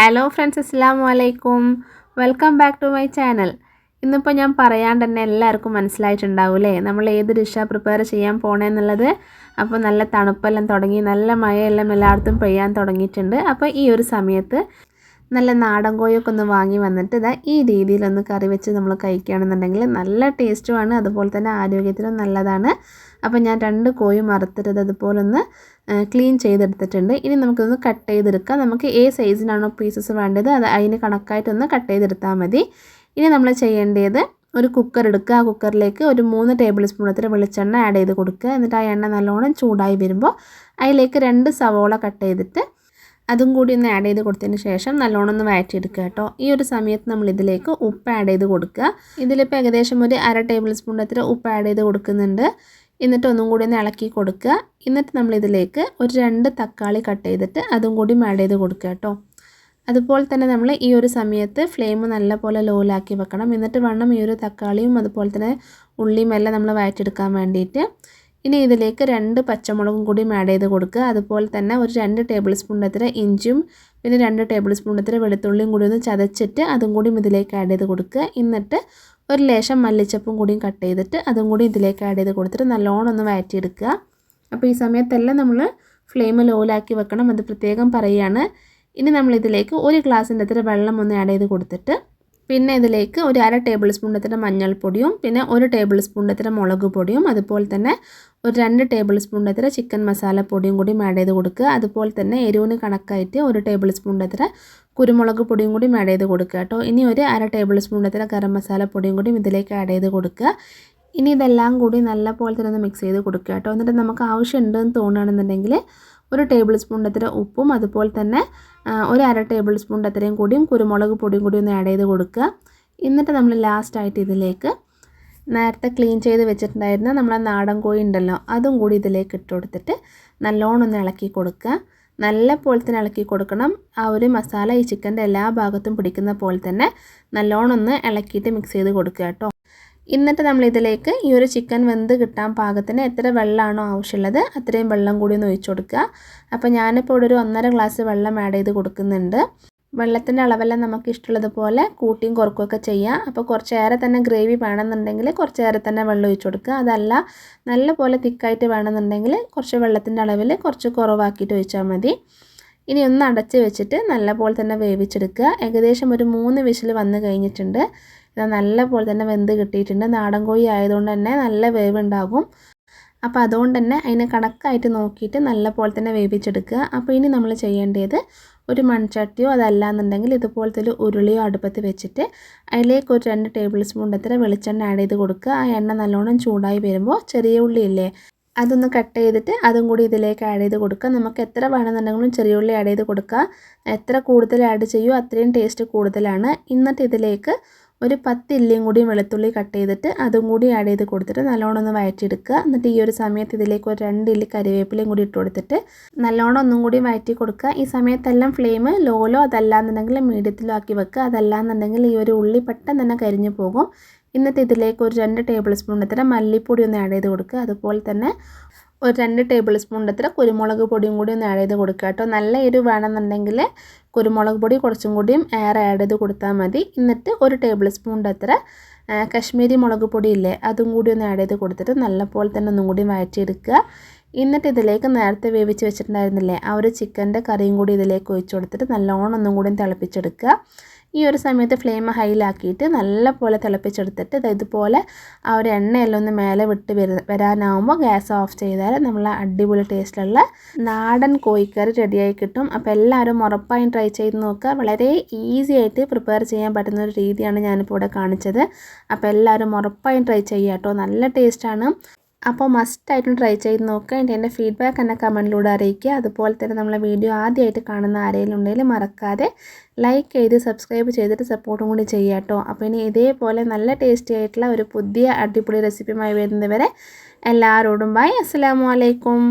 Hello friends അസ്സാം വലൈക്കും welcome back to my channel ഇന്നിപ്പോൾ ഞാൻ പറയാണ്ട് തന്നെ എല്ലാവർക്കും മനസ്സിലായിട്ടുണ്ടാവില്ലേ നമ്മൾ ഏത് ഡിഷാണ് പ്രിപ്പയർ ചെയ്യാൻ പോണേന്നുള്ളത് അപ്പോൾ നല്ല തണുപ്പെല്ലാം തുടങ്ങി നല്ല മഴയെല്ലാം എല്ലായിടത്തും പെയ്യാൻ തുടങ്ങിയിട്ടുണ്ട്. അപ്പോൾ ഈ ഒരു സമയത്ത് നല്ല നാടൻ കോഴിയൊക്കെ ഒന്ന് വാങ്ങി വന്നിട്ട് ഇതാ ഈ രീതിയിലൊന്ന് കറി വെച്ച് നമ്മൾ കഴിക്കുകയാണെന്നുണ്ടെങ്കിൽ നല്ല ടേസ്റ്റുമാണ് അതുപോലെ തന്നെ ആരോഗ്യത്തിനും നല്ലതാണ്. അപ്പോൾ ഞാൻ രണ്ട് കോയും മറത്തരുത് അതുപോലെ ഒന്ന് ക്ലീൻ ചെയ്തെടുത്തിട്ടുണ്ട്. ഇനി നമുക്കൊന്ന് കട്ട് ചെയ്തെടുക്കാം. നമുക്ക് ഏ സൈസിനാണോ പീസസ് വേണ്ടത്? അത് അതിന് കണക്കായിട്ടൊന്ന് കട്ട് ചെയ്തെടുത്താൽ മതി. ഇനി നമ്മൾ ചെയ്യേണ്ടത് ഒരു കുക്കർ എടുക്കുക. ആ കുക്കറിലേക്ക് ഒരു മൂന്ന് ടേബിൾ സ്പൂൺ അത്ര വെളിച്ചെണ്ണ ആഡ് ചെയ്ത് കൊടുക്കുക. എന്നിട്ട് ആ എണ്ണ നല്ലോണം ചൂടായി വരുമ്പോൾ അതിലേക്ക് രണ്ട് സവോള കട്ട് ചെയ്തിട്ട് അതും കൂടി ഒന്ന് ആഡ് ചെയ്ത് കൊടുത്തതിന് ശേഷം നല്ലോണം ഒന്ന് വഴറ്റിയെടുക്കുക കേട്ടോ. ഈ ഒരു സമയത്ത് നമ്മൾ ഇതിലേക്ക് ഉപ്പ് ആഡ് ചെയ്ത് കൊടുക്കുക. ഇതിലിപ്പോൾ ഏകദേശം ഒരു അര ടേബിൾ സ്പൂൺ അത്ര ഉപ്പ് ആഡ് ചെയ്ത് കൊടുക്കുന്നുണ്ട്. എന്നിട്ട് ഒന്നും കൂടി ഒന്ന് ഇളക്കി കൊടുക്കുക. എന്നിട്ട് നമ്മൾ ഇതിലേക്ക് ഒരു രണ്ട് തക്കാളി കട്ട് ചെയ്തിട്ട് അതും കൂടി ആഡ് ചെയ്ത് കൊടുക്കുക കേട്ടോ. അതുപോലെ തന്നെ നമ്മൾ ഈ ഒരു സമയത്ത് ഫ്ലെയിം നല്ലപോലെ ലോലാക്കി വെക്കണം. എന്നിട്ട് വേണം ഈ ഒരു തക്കാളിയും അതുപോലെ തന്നെ ഉള്ളിയും എല്ലാം നമ്മൾ വയറ്റെടുക്കാൻ വേണ്ടിയിട്ട് ഇനി ഇതിലേക്ക് രണ്ട് പച്ചമുളകും കൂടി ആഡ് ചെയ്ത് കൊടുക്കുക. അതുപോലെ തന്നെ ഒരു രണ്ട് ടേബിൾ സ്പൂൺ എത്ര ഇഞ്ചും പിന്നെ രണ്ട് ടേബിൾ സ്പൂൺ എത്ര വെളുത്തുള്ളിയും കൂടി ഒന്ന് ചതച്ചിട്ട് അതും കൂടി ഇതിലേക്ക് ആഡ് ചെയ്ത് കൊടുക്കുക. എന്നിട്ട് ഒരു ലേശം മല്ലിച്ചപ്പും കൂടിയും കട്ട് ചെയ്തിട്ട് അതും കൂടി ഇതിലേക്ക് ആഡ് ചെയ്ത് കൊടുത്തിട്ട് നല്ലോണം ഒന്ന് വഴറ്റിയെടുക്കുക അപ്പോൾ ഈ സമയത്തെല്ലാം നമ്മൾ ഫ്ലെയിം ലോലാക്കി വെക്കണം. അത് പ്രത്യേകം പറയുകയാണ്. ഇനി നമ്മളിതിലേക്ക് ഒരു ഗ്ലാസിന്റെ അത്ര വെള്ളം ഒന്ന് ആഡ് ചെയ്ത് കൊടുത്തിട്ട് പിന്നെ ഇതിലേക്ക് ഒരു അര ടേബിൾ സ്പൂണിന്റെ മഞ്ഞൾപ്പൊടിയും പിന്നെ ഒരു ടേബിൾ സ്പൂണിന്റെ മുളക് പൊടിയും അതുപോലെ തന്നെ ഒരു രണ്ട് ടേബിൾ സ്പൂണിന്റെ ചിക്കൻ മസാല പൊടിയും കൂടി ആഡ് ചെയ്ത് കൊടുക്കുക. അതുപോലെ തന്നെ എരിവിന് കണക്കായിട്ട് ഒരു ടേബിൾ സ്പൂണിന്റെ കുരുമുളക് പൊടിയും കൂടി ആഡ് ചെയ്ത് കൊടുക്കുക കേട്ടോ. ഇനി ഒരു അര ടേബിൾ സ്പൂണിന്റെ ഗരം മസാല പൊടിയും കൂടി ഇതിലേക്ക് ആഡ് ചെയ്ത് കൊടുക്കുക. ഇനി ഇതെല്ലാം കൂടി നല്ല പോലെ തന്നെ ഒന്ന് മിക്സ് ചെയ്ത് കൊടുക്കുക കേട്ടോ. എന്നിട്ട് നമുക്ക് ആവശ്യമുണ്ടെന്ന് തോന്നുകയാണെന്നുണ്ടെങ്കിൽ ഒരു ടേബിൾ സ്പൂണിന്റെ അത്ര ഉപ്പും അതുപോലെ തന്നെ ഒരു അര ടേബിൾ സ്പൂണിന്റെ അത്രയും കൂടിയും കുരുമുളക് പൊടിയും കൂടി ഒന്ന് ആഡ് ചെയ്ത് കൊടുക്കുക. എന്നിട്ട് നമ്മൾ ലാസ്റ്റായിട്ട് ഇതിലേക്ക് നേരത്തെ ക്ലീൻ ചെയ്ത് വെച്ചിട്ടുണ്ടായിരുന്ന നമ്മളെ നാടൻ കോഴി ഉണ്ടല്ലോ അതും കൂടി ഇതിലേക്ക് ഇട്ട് കൊടുത്തിട്ട് നല്ലോണം ഒന്ന് ഇളക്കി കൊടുക്കുക. നല്ല പോലെ തന്നെ ഇളക്കി കൊടുക്കണം. ആ ഒരു മസാല ഈ ചിക്കന്റെ എല്ലാ ഭാഗത്തും പിടിക്കുന്ന പോലെ തന്നെ നല്ലോണം ഒന്ന് ഇളക്കിയിട്ട് മിക്സ് ചെയ്ത് കൊടുക്കുക കേട്ടോ. എന്നിട്ട് നമ്മൾ ഇതിലേക്ക് ഈ ഒരു ചിക്കൻ വെന്ത് കിട്ടാൻ പാകത്തിന് എത്ര വെള്ളമാണോ ആവശ്യമുള്ളത് അത്രയും വെള്ളം കൂടി ഒന്ന് ഒഴിച്ചു കൊടുക്കുക. അപ്പോൾ ഞാനിപ്പോൾ ഇവിടെ ഒരു ഒന്നര ഗ്ലാസ് വെള്ളം ആഡ് ചെയ്ത് കൊടുക്കുന്നുണ്ട്. വെള്ളത്തിന്റെ അളവെല്ലാം നമുക്ക് ഇഷ്ടമുള്ളതുപോലെ കൂട്ടിയും കുറക്കുകയൊക്കെ ചെയ്യാം. അപ്പോൾ കുറച്ചേറെ തന്നെ ഗ്രേവി വേണമെന്നുണ്ടെങ്കിൽ കുറച്ചേറെ തന്നെ വെള്ളം ഒഴിച്ചു കൊടുക്കുക. അതല്ല നല്ല പോലെ തിക്കായിട്ട് വേണമെന്നുണ്ടെങ്കിൽ കുറച്ച് വെള്ളത്തിന്റെ അളവിൽ കുറച്ച് കുറവാക്കിയിട്ട് ഒഴിച്ചാൽ മതി. ഇനി ഒന്ന് അടച്ച് വെച്ചിട്ട് നല്ല പോലെ തന്നെ വേവിച്ചെടുക്കുക. ഏകദേശം ഒരു മൂന്ന് വിസിൽ വന്നു കഴിഞ്ഞിട്ടുണ്ട്. ഇത് നല്ലപോലെ തന്നെ വെന്ത് കിട്ടിയിട്ടുണ്ട്. നാടൻ കോഴി ആയതുകൊണ്ട് തന്നെ നല്ല വേവുണ്ടാകും. അപ്പോൾ അതുകൊണ്ട് തന്നെ അതിനെ കണക്കായിട്ട് നോക്കിയിട്ട് നല്ലപോലെ തന്നെ വേവിച്ചെടുക്കുക. അപ്പോൾ ഇനി നമ്മൾ ചെയ്യേണ്ടത് ഒരു മൺചട്ടിയോ അതല്ല എന്നുണ്ടെങ്കിൽ ഇതുപോലത്തെ ഒരു ഉരുളിയോ അടുപ്പത്ത് വെച്ചിട്ട് അതിലേക്ക് ഒരു രണ്ട് ടേബിൾ സ്പൂൺ എത്ര വെളിച്ചെണ്ണ ആഡ് ചെയ്ത് കൊടുക്കുക. ആ എണ്ണ നല്ലോണം ചൂടായി വരുമ്പോൾ ചെറിയ ഉള്ളി ഇല്ലേ അതൊന്ന് കട്ട് ചെയ്തിട്ട് അതും കൂടി ഇതിലേക്ക് ആഡ് ചെയ്ത് കൊടുക്കുക. നമുക്ക് എത്ര വേണമെന്നുണ്ടെങ്കിലും ചെറിയ ഉള്ളി ആഡ് ചെയ്ത് കൊടുക്കുക. എത്ര കൂടുതൽ ആഡ് ചെയ്യുമോ അത്രയും ടേസ്റ്റ് കൂടുതലാണ്. എന്നിട്ട് ഇതിലേക്ക് ഒരു പത്ത് ഇല്ലിയും കൂടി വെളുത്തുള്ളി കട്ട് ചെയ്തിട്ട് അതും കൂടി ആഡ് ചെയ്ത് കൊടുത്തിട്ട് നല്ലോണം ഒന്ന് വഴറ്റിയെടുക്കുക എന്നിട്ട് ഈ ഒരു സമയത്ത് ഇതിലേക്ക് ഒരു രണ്ട് ഇല്ലി കരിവേപ്പിലയും കൂടി ഇട്ട് കൊടുത്തിട്ട് നല്ലോണം ഒന്നും കൂടി വഴറ്റി കൊടുക്കുക. ഈ സമയത്തെല്ലാം ഫ്ലെയിം ലോലോ അതല്ലാന്നുണ്ടെങ്കിൽ മീഡിയത്തിലോ ആക്കി വെക്കുക. അതല്ലാന്നുണ്ടെങ്കിൽ ഈ ഒരു ഉള്ളി പെട്ടെന്ന് തന്നെ കരിഞ്ഞു പോകും. എന്നിട്ട് ഇതിലേക്ക് ഒരു രണ്ട് ടേബിൾ സ്പൂൺ അത്ര മല്ലിപ്പൊടി ഒന്ന് ആഡ് ചെയ്ത് കൊടുക്കുക. അതുപോലെ തന്നെ ഒരു രണ്ട് ടേബിൾ സ്പൂൺ അത്ര കുരുമുളക് പൊടിയും കൂടി ഒന്ന് ആഡ് ചെയ്ത് കൊടുക്കുക കേട്ടോ. നല്ല എരിവ് വേണമെന്നുണ്ടെങ്കിൽ കുരുമുളക് പൊടി കുറച്ചും കൂടിയും ഏറെ ആഡ് ചെയ്ത് കൊടുത്താൽ മതി. എന്നിട്ട് ഒരു ടേബിൾ സ്പൂണിന്റെ അത്ര കശ്മീരി മുളക് പൊടി ഇല്ലേ അതും കൂടി ഒന്ന് ആഡ് ചെയ്ത് കൊടുത്തിട്ട് നല്ലപോലെ തന്നെ ഒന്നും കൂടി വഴറ്റിയെടുക്കുക. എന്നിട്ട് ഇതിലേക്ക് നേരത്തെ വേവിച്ച് വെച്ചിട്ടുണ്ടായിരുന്നില്ലേ ആ ഒരു ചിക്കന്റെ കറിയും കൂടി ഇതിലേക്ക് ഒഴിച്ചു കൊടുത്തിട്ട് നല്ലോണം ഒന്നും കൂടി തിളപ്പിച്ചെടുക്കുക. ഈ ഒരു സമയത്ത് ഫ്ലെയിം ഹൈലാക്കിയിട്ട് നല്ല പോലെ തിളപ്പിച്ചെടുത്തിട്ട് ഇതുപോലെ ആ ഒരു എണ്ണയെല്ലാം ഒന്ന് മേലെ വിട്ട് വര വരാനാവുമ്പോൾ ഗ്യാസ് ഓഫ് ചെയ്താൽ നമ്മൾ അടിപൊളി ടേസ്റ്റിലുള്ള നാടൻ കോഴിക്കറി റെഡിയായി കിട്ടും. അപ്പോൾ എല്ലാവരും ഉറപ്പായും ട്രൈ ചെയ്ത് നോക്കുക. വളരെ ഈസി ആയിട്ട് പ്രിപ്പയർ ചെയ്യാൻ പറ്റുന്ന ഒരു രീതിയാണ് ഞാനിപ്പോൾ ഇവിടെ കാണിച്ചത്. അപ്പോൾ എല്ലാവരും ഉറപ്പായും ട്രൈ ചെയ്യുക കേട്ടോ. നല്ല ടേസ്റ്റാണ് അപ്പോൾ മസ്റ്റായിട്ടും ട്രൈ ചെയ്ത് നോക്കുക. എന്റെ എന്റെ ഫീഡ്ബാക്ക് എന്നെ കമന്റിലൂടെ അറിയിക്കുക. അതുപോലെ തന്നെ നമ്മളെ വീഡിയോ ആദ്യമായിട്ട് കാണുന്ന ആരെങ്കിലും ഉണ്ടെങ്കിൽ മറക്കാതെ ലൈക്ക് ചെയ്ത് സബ്സ്ക്രൈബ് ചെയ്തിട്ട് സപ്പോർട്ടും കൂടി ചെയ്യുക കേട്ടോ. അപ്പോൾ ഇനി ഇതേപോലെ നല്ല ടേസ്റ്റി ആയിട്ടുള്ള ഒരു പുതിയ അടിപൊളി റെസിപ്പിയുമായി വരുന്നവരെ എല്ലാവരോടും ബൈ അസ്സാം വലൈക്കും